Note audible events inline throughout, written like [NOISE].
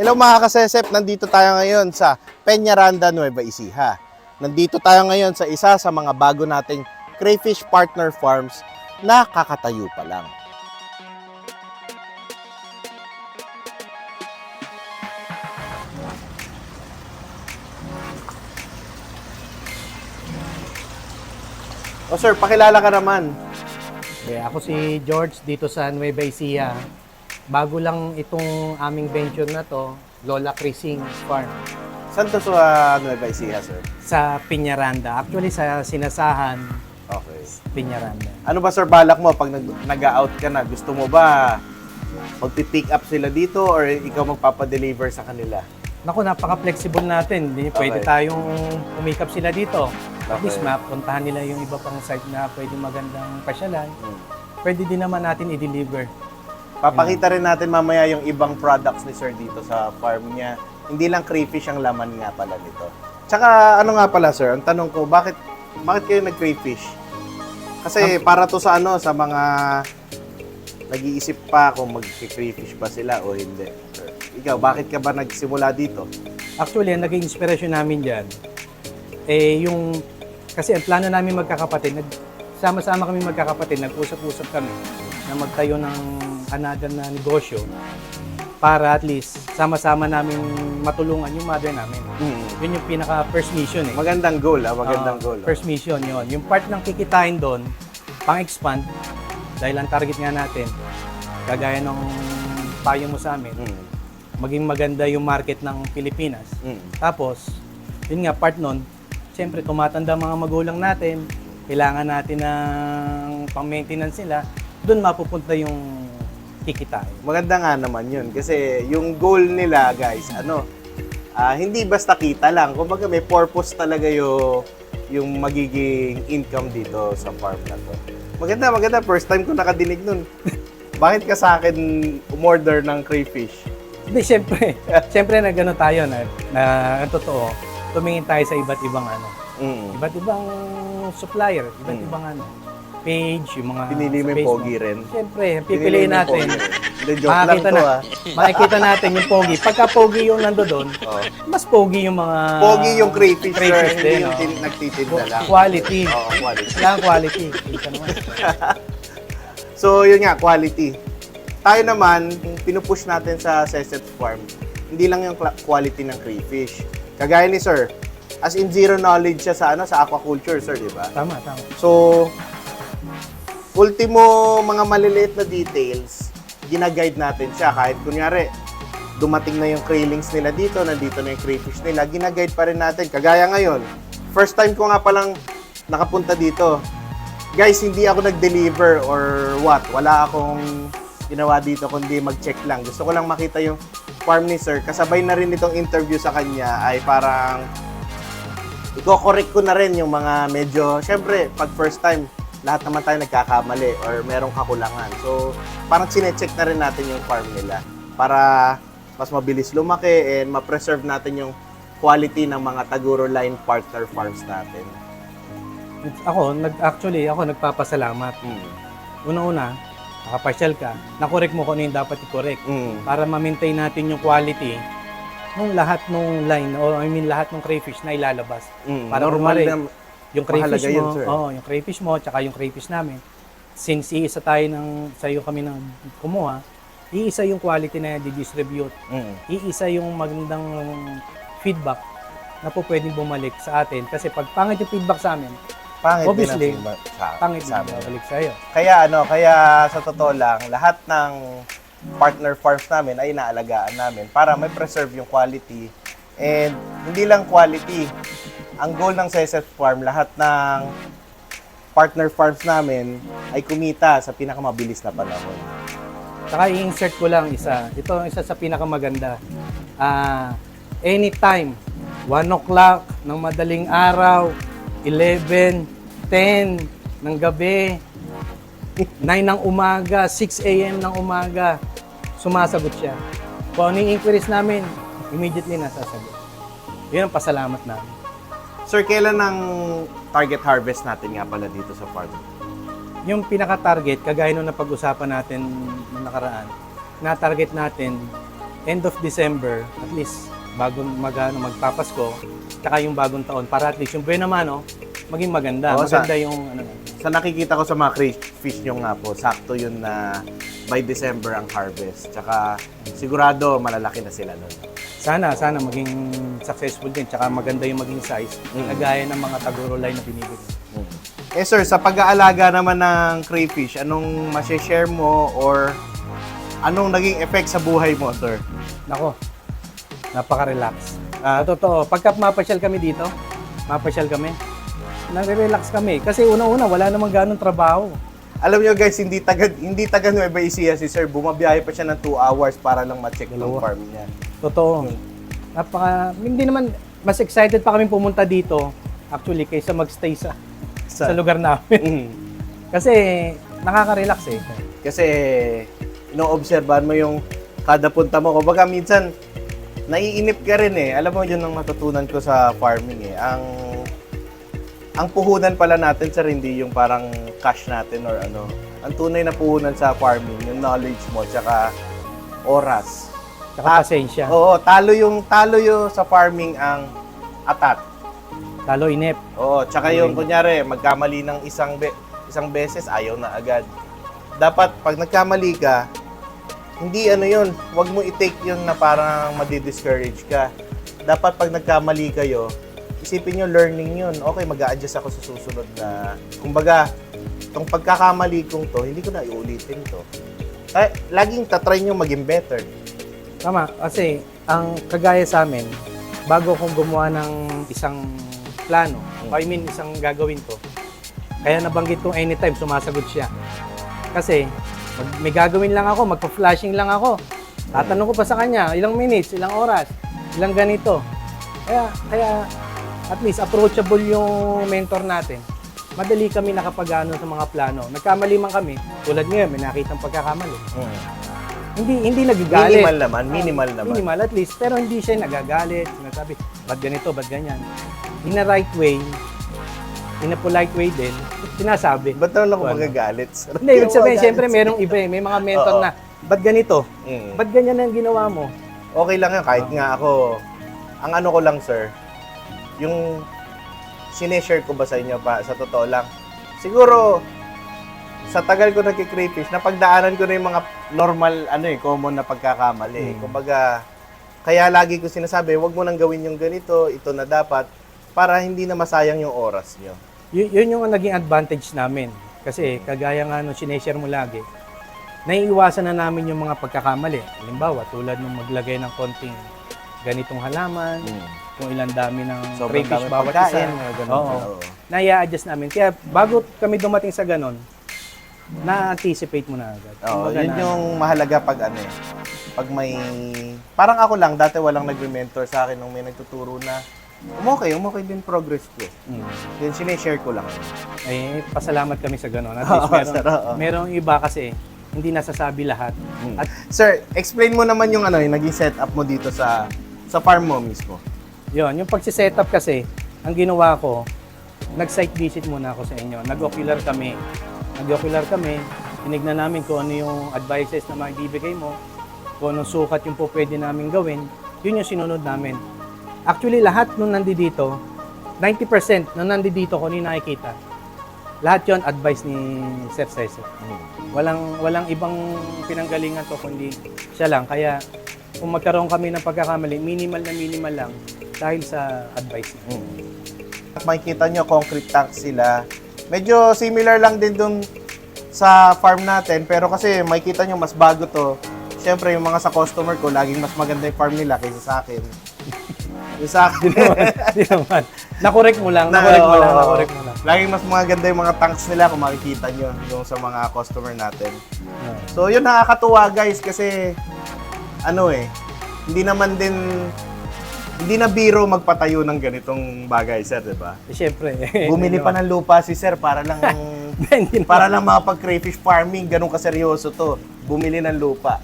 Hello mga kasesep, nandito tayo ngayon sa Peñaranda, Nueva Ecija. Nandito tayo ngayon sa isa sa mga bago nating crayfish partner farms na kakatayo pa lang. O sir, pakilala ka naman. Okay, ako si George dito sa Nueva Ecija. Bago lang itong aming venture na to, Lola Crising Farm Saan to sa Nueva Ecija, sir? sa Piñaranda. Actually sa Sinasahan, Okay. Piñaranda. Ano ba sir balak mo pag nag, nag-out ka na? Gusto mo ba magpi-pick up sila dito or ikaw magpapa-deliver sa kanila? Naku, napaka-flexible natin. Hindi pwede Okay. tayong umikap sila dito. At Okay. least mapuntahan nila yung iba pang site na pwede magandang pasyalan. Hmm. Pwede din naman natin i-deliver. Papakita rin natin mamaya yung ibang products ni sir dito sa farm niya. Hindi lang crayfish ang laman nga pala nito. Tsaka ano nga pala sir, ang tanong ko, bakit bakit kayo nag-crayfish? Kasi para to sa ano, sa mga nag-iisip pa kung mag-crayfish ba sila o hindi. Sir, ikaw, bakit ka ba nagsimula dito? Actually, ang naging inspirasyon namin dyan, eh yung, kasi ang plano namin magkakapatid, nag, sama-sama kami magkakapatid, nag-usap-usap kami na magtayo ng another na negosyo para at least sama-sama namin matulungan yung mother namin. Hmm. Yun yung pinaka first mission eh. Magandang goal, ah, magandang Ah, goal. ah. First mission yon. Yung part ng kikitain doon, pang-expand, dahil ang target nga natin, kagaya ng payo mo sa amin, Hmm. maging maganda yung market ng Pilipinas. Hmm. Tapos, yun nga, part nun, siyempre, tumatanda mga magulang natin, kailangan natin ng pang-maintenance nila, doon mapupunta yung kikitain. Maganda nga naman yun. Kasi yung goal nila, guys, ano, ah, hindi basta kita lang. Kumbaga may purpose talaga yung, yung magiging income dito sa farm na to. Maganda, maganda. First time ko nakadinig nun. [LAUGHS] Bakit ka sa akin umorder ng crayfish? Hindi, siyempre, siyempre na gano'n tayo na, na ang totoo, tumingin tayo sa iba't ibang ano, Mm. iba't ibang supplier, iba't Mm. ibang ano, page, yung mga Pinili mo yung pogi rin. Siyempre, pipiliin natin. Hindi, joke lang to na, ah. makikita natin yung pogi. Pagka pogi yung nando doon, Oh. mas pogi yung mga... Pogi yung crayfish, sir. crayfish Hindi din, yung oh. tin- nagtitinda lang. Quality. Oo, quality. Kailangan quality. Kita naman. [LAUGHS] So, yun nga, quality. Tayo naman, pinupush natin sa Sesep Farm, hindi lang yung cla- quality ng crayfish. Kagaya ni Sir, as in zero knowledge siya sa ano sa aquaculture, Sir, di ba? Tama, tama. So, ultimo mga maliliit na details, ginaguide natin siya. Kahit kunyari, dumating na yung kraylings nila dito, nandito na yung crayfish nila, ginaguide pa rin natin. Kagaya ngayon, first time ko nga palang nakapunta dito. Guys, hindi ako nag-deliver or what. Wala akong ginawa dito kundi mag-check lang. Gusto ko lang makita yung farm ni sir. Kasabay na rin itong interview sa kanya ay parang i-correct ko na rin yung mga medyo, syempre, pag first time, lahat naman tayo nagkakamali or merong kakulangan. So, parang sinecheck na rin natin yung farm nila para mas mabilis lumaki and ma-preserve natin yung quality ng mga Taguro Line partner farms natin. Ako, nag, actually, ako nagpapasalamat. Mm. Una-una, nakapasyal ka, nakorek mo kung ano yung dapat i-correct Mm. para ma-maintain natin yung quality ng lahat ng line o I mean lahat ng crayfish na ilalabas. Mm. Para Normal kumari, na Yung crayfish Mahalaga yun, mo, sir. oh, yung crayfish mo tsaka yung crayfish namin. Since iisa tayo ng sa iyo kami ng kumuha, iisa yung quality na di-distribute. Mm. Iisa yung magandang feedback na po pwedeng bumalik sa atin kasi pag pangit yung feedback sa amin, Pangit Obviously, din ang feedback sa, pangit sa din amin. babalik sa iyo. Kaya ano, kaya sa totoo lang, lahat ng partner farms namin ay inaalagaan namin para may preserve yung quality. And hindi lang quality. Ang goal ng Seset Farm, lahat ng partner farms namin ay kumita sa pinakamabilis na panahon. Saka i-insert ko lang isa. Ito ang isa sa pinakamaganda. Ah, anytime, 1 o'clock ng madaling araw, 11, 10 ng gabi, [LAUGHS] 9 ng umaga, 6 a.m. ng umaga, sumasagot siya. Kung ano yung inquiries namin, immediately nasasagot. Yun ang pasalamat namin. Sir, kailan ang target harvest natin nga pala dito sa farm? Yung pinaka-target, kagaya nung napag-usapan natin nung nakaraan, na-target natin end of December, at least bago mag, ano, magpapasko, tsaka yung bagong taon, para at least yung buwan naman, no, maging maganda. Oo, sa- maganda yung ano, Sa nakikita ko sa mga crayfish nyo nga po, sakto yun na by December ang harvest. Tsaka sigurado malalaki na sila nun. sana, sana maging successful din, tsaka maganda yung maging size, Mm. kagaya ng mga tagurulay na binibigay. Eh sir, sa pag-aalaga naman ng crayfish, anong masishare mo or anong naging effect sa buhay mo, sir? Nako, napaka-relax. Ah, totoo, pagka mapasyal kami dito, mapasyal kami, nare-relax kami. Kasi una-una, wala namang ganong trabaho. Alam nyo guys, hindi taga, hindi taga Nueva Ecija si sir. Bumabiyahe pa siya ng 2 hours para lang ma-check yung farm niya. Totoo. Napaka, hindi naman, mas excited pa kami pumunta dito, actually, kaysa magstay sa, sa, lugar namin. Mhm. [LAUGHS] Kasi, nakaka-relax eh. Kasi, ino-obserbahan mo yung kada punta mo. Kumbaga, minsan, naiinip ka rin eh. Alam mo, yun ang matutunan ko sa farming eh. Ang ang puhunan pala natin sir, hindi yung parang cash natin or ano. Ang tunay na puhunan sa farming, yung knowledge mo, tsaka oras. Tsaka Ah, pasensya. Oo, talo yung talo yung sa farming ang atat. Talo inip. Oo, tsaka yung kunyari, magkamali ng isang be- isang beses, ayaw na agad. Dapat pag nagkamali ka, hindi ano yun, wag mo i-take yun na parang madi-discourage ka. Dapat pag nagkamali kayo, isipin nyo learning yun. Okay, mag adjust ako sa susunod na, kumbaga, itong pagkakamali kong to, hindi ko na iulitin to. Eh, laging tatry nyo maging better. Tama, kasi ang kagaya sa amin, bago akong gumawa ng isang plano, I mean isang gagawin ko, kaya nabanggit kong anytime, sumasagot siya. Kasi may gagawin lang ako, magpa-flashing lang ako. Tatanong ko pa sa kanya, ilang minutes, ilang oras, ilang ganito. Kaya, kaya at least approachable yung mentor natin. Madali kami nakapagano sa mga plano. Nagkamali man kami, tulad ngayon, may nakitang pagkakamali. Hindi hindi nagagalit. Minimal naman, minimal Ah, naman. Minimal at least. Pero hindi siya nagagalit. Sinasabi, ba't ganito, ba't ganyan. In a right way, in a polite way din, sinasabi. Ba't naman ako Wala. magagalit? Hindi, ibig sabihin, siyempre merong iba eh. May mga mentor Oo. na, ba't ganito? Mm. Ba't ganyan ang ginawa mo? okay lang yan. Kahit Oo. nga ako, ang ano ko lang, sir, yung sineshare ko ba sa inyo pa, sa totoo lang, siguro, sa tagal ko nagki-crayfish, napagdaanan ko na yung mga normal, ano eh, common na pagkakamali. Mm. Kumbaga, kaya lagi ko sinasabi, wag mo nang gawin yung ganito, ito na dapat, para hindi na masayang yung oras nyo. Y- yun yung naging advantage namin. Kasi kagaya nga nung sineshare mo lagi, naiiwasan na namin yung mga pagkakamali. Halimbawa, tulad nung maglagay ng konting ganitong halaman, kung ilang dami ng Sobrang crayfish dami bawat pagkain, isa. ganun. Oo. Oo. Naya-adjust namin. Kaya bago kami dumating sa ganon, na-anticipate mo na agad. Oo, Kumbaga yun na- yung mahalaga pag ano eh. Pag may... Parang ako lang, dati walang nagme-mentor sa akin nung may nagtuturo na umokay, umokay din progress ko. Mm. Yun, sinishare ko lang. Eh, pasalamat kami sa ganon. At [LAUGHS] Oo, least meron, sir, oo. merong iba kasi hindi nasasabi lahat. At Sir, explain mo naman yung ano, yung naging setup mo dito sa sa farm mo mismo. yon yung pagsiset up kasi, ang ginawa ko, nag-site visit muna ako sa inyo. Nag-ocular kami. Nag-ocular kami. Tinignan namin kung ano yung advices na maibibigay mo, kung anong sukat yung po pwede namin gawin. Yun yung sinunod namin. Actually, lahat nung nandito, 90% nung nandito ko, ni nakikita, lahat yon advice ni Sir Cesar. Walang walang ibang pinanggalingan to kundi siya lang. Kaya kung magkaroon kami ng pagkakamali, minimal na minimal lang dahil sa advice niya. Makikita nyo, concrete tank sila. Medyo similar lang din dun sa farm natin, pero kasi makikita nyo, mas bago to. Siyempre, yung mga sa customer ko, laging mas maganda yung farm nila kaysa sa akin. yung sa [LAUGHS] akin, Di naman, di naman. Nakorek mo lang, [LAUGHS] nakorek mo lang, nakorek mo lang. Laging mas maganda yung mga tanks nila kung makikita nyo yung sa mga customer natin. So, yun nakakatuwa guys kasi ano eh, hindi naman din hindi na biro magpatayo ng ganitong bagay, sir, 'di ba? Eh, Siyempre. [LAUGHS] Bumili pa ng lupa si sir para lang [LAUGHS] Hindi para lang makapag crayfish farming, ganun kaseryoso 'to. Bumili ng lupa.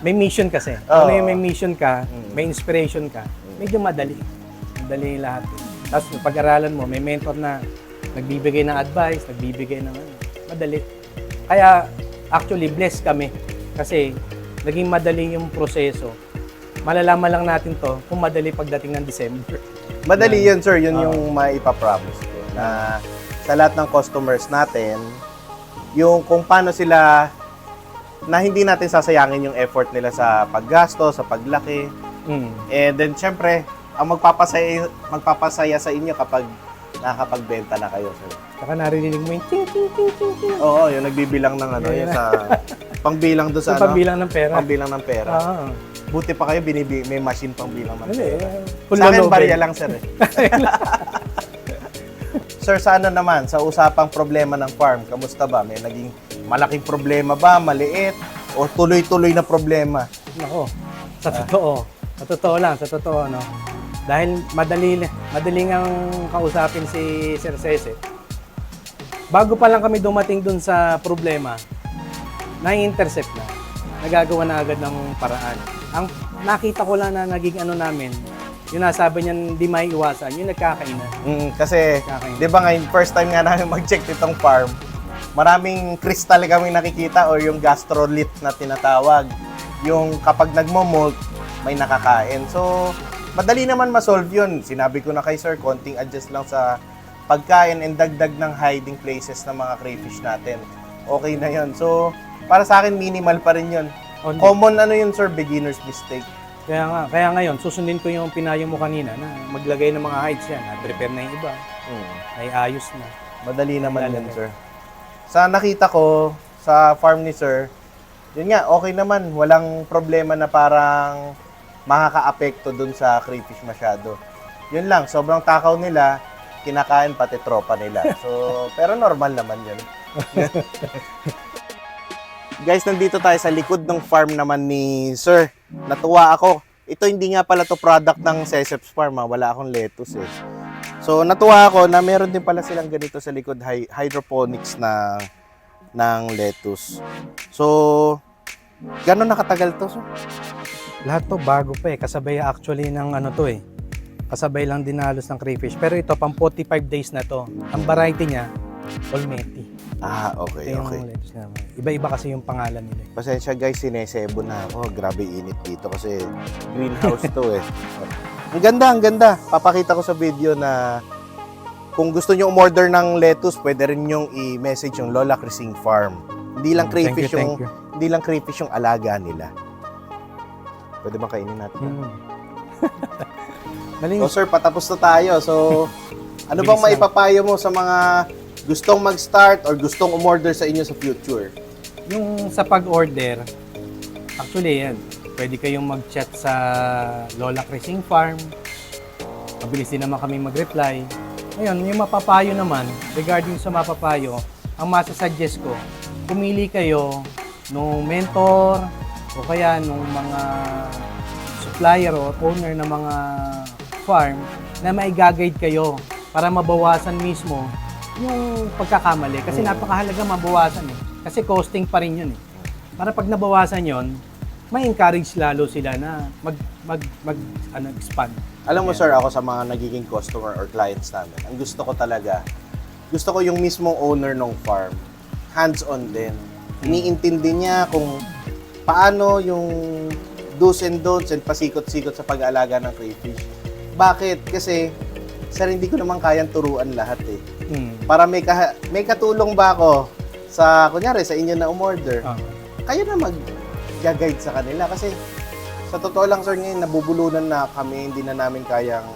May mission kasi. [LAUGHS] Oo. Ano yung may mission ka, Mm. may inspiration ka, medyo madali. Madali lahat. Tapos pag-aralan mo, may mentor na nagbibigay ng advice, nagbibigay ng ano, madali. Kaya actually blessed kami kasi naging madali yung proseso. Malalaman lang natin to kung madali pagdating ng December. Madali yun, sir. Yun yung maipapromise ko. Na sa lahat ng customers natin, yung kung paano sila na hindi natin sasayangin yung effort nila sa paggasto, sa paglaki. Mm. And then, syempre, ang magpapasaya, magpapasaya sa inyo kapag nakakapagbenta na kayo, sir. Saka narinig mo yung ting ting ting ting ting. Oo, yung nagbibilang ng ano, yung sa pangbilang doon sa ano, pagbilang ng pera. pangbilang ng pera. Ah. Buti pa kayo, binibi, may machine pang bilang ng Hindi. Sa akin, barya lang, sir. Eh. [LAUGHS] sir, sa ano naman, sa usapang problema ng farm, kamusta ba? May naging malaking problema ba, maliit, o tuloy-tuloy na problema? Nako, sa totoo. Sa totoo lang, sa totoo, no? Dahil madali, madali ang kausapin si Sir Cese. Bago pa lang kami dumating dun sa problema, na-intercept na. Nagagawa na agad ng paraan. Ang nakita ko lang na naging ano namin, yung nasabi niya hindi may iwasan, yung nagkakainan. Mm, kasi, di ba ngayon, first time nga namin mag-check itong farm, maraming crystal kami nakikita or yung gastrolit na tinatawag. Yung kapag nagmo-molt, may nakakain. So, madali naman ma-solve yun. Sinabi ko na kay sir, konting adjust lang sa pagkain and dagdag ng hiding places ng mga crayfish natin. Okay na yun. So, para sa akin, minimal pa rin yun. Only. Common ano yun, sir, beginner's mistake. Kaya nga, kaya ngayon, susundin ko yung pinayo mo kanina na maglagay ng mga hides yan. Na prepare na yung iba. Mm. Ay ayos na. Madali naman yun, Lalagay. sir. Sa nakita ko, sa farm ni sir, yun nga, okay naman. Walang problema na parang makaka-apekto dun sa crayfish masyado. Yun lang, sobrang takaw nila, kinakain pati tropa nila. So, [LAUGHS] pero normal naman yun. [LAUGHS] Guys, nandito tayo sa likod ng farm naman ni Sir. Natuwa ako. Ito hindi nga pala to product ng Seseps Farm, ha. wala akong lettuce eh. So natuwa ako na meron din pala silang ganito sa likod hy- hydroponics na ng lettuce. So gano'n nakatagal to? So, Lahat to bago pa eh. Kasabay actually ng ano to eh. Kasabay lang din ng crayfish. Pero ito, pang 45 days na to. Ang variety niya, Olmeti. Ah, Ito okay, yung okay. lettuce. Iba-iba kasi yung pangalan nila. eh. Pasensya guys, sinesebo na ako. Grabe init dito kasi greenhouse to eh. [LAUGHS] Ang ganda, ang ganda. Papakita ko sa video na kung gusto nyo umorder ng lettuce, pwede rin nyong i-message yung Lola Crising Farm. Hindi lang Thank you, yung thank you. hindi lang crayfish yung alaga nila. Pwede ba kainin natin? [LAUGHS] Mm. Malinis. So sir, patapos na tayo. So, [LAUGHS] ano bang Bilis lang. maipapayo mo sa mga gustong mag-start or gustong umorder sa inyo sa future? Yung sa pag-order, actually yan, pwede kayong mag-chat sa Lola Crising Farm. Mabilis din naman kami mag-reply. Ngayon, yung mapapayo naman, regarding sa mapapayo, ang masasuggest ko, pumili kayo nung mentor o kaya nung mga supplier o owner ng mga farm na may guide kayo para mabawasan mismo yung pagkakamali. Kasi napakahalaga mabawasan eh. Kasi costing pa rin yun eh. Para pag nabawasan yon, may encourage lalo sila na mag mag mag ano expand. Alam mo sir, ako sa mga nagiging customer or clients namin, ang gusto ko talaga, gusto ko yung mismong owner ng farm, hands-on din. Iniintindi niya kung paano yung do's and don'ts and pasikot-sikot sa pag-aalaga ng crayfish. Bakit? Kasi, sir, hindi ko naman kayang turuan lahat eh. Hmm. Para may, kaha- may katulong ba ako sa, kunyari, sa inyo na umorder, Ah. kayo na mag-guide sa kanila. Kasi, sa totoo lang, sir, ngayon, nabubulunan na kami, hindi na namin kayang...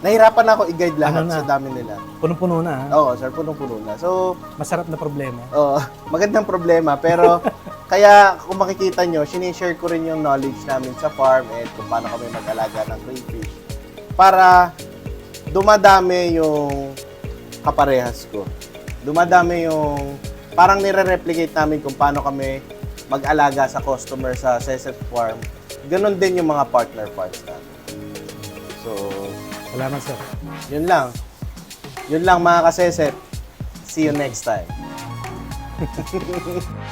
Nahirapan na ako i-guide lahat Ano na? sa dami nila. Punong-puno na. ha? Oo, sir, punong-puno na. So, Masarap na problema. oo, magandang problema. Pero, [LAUGHS] kaya kung makikita nyo, sinishare ko rin yung knowledge namin sa farm and kung paano kami mag-alaga ng crayfish. Para dumadami yung kaparehas ko. Dumadami yung parang nire-replicate namin kung paano kami mag-alaga sa customer sa Seset Farm. Ganon din yung mga partner farms namin. So, Salamat sir. yun lang. Yun lang mga kaseset. See you next time. [LAUGHS]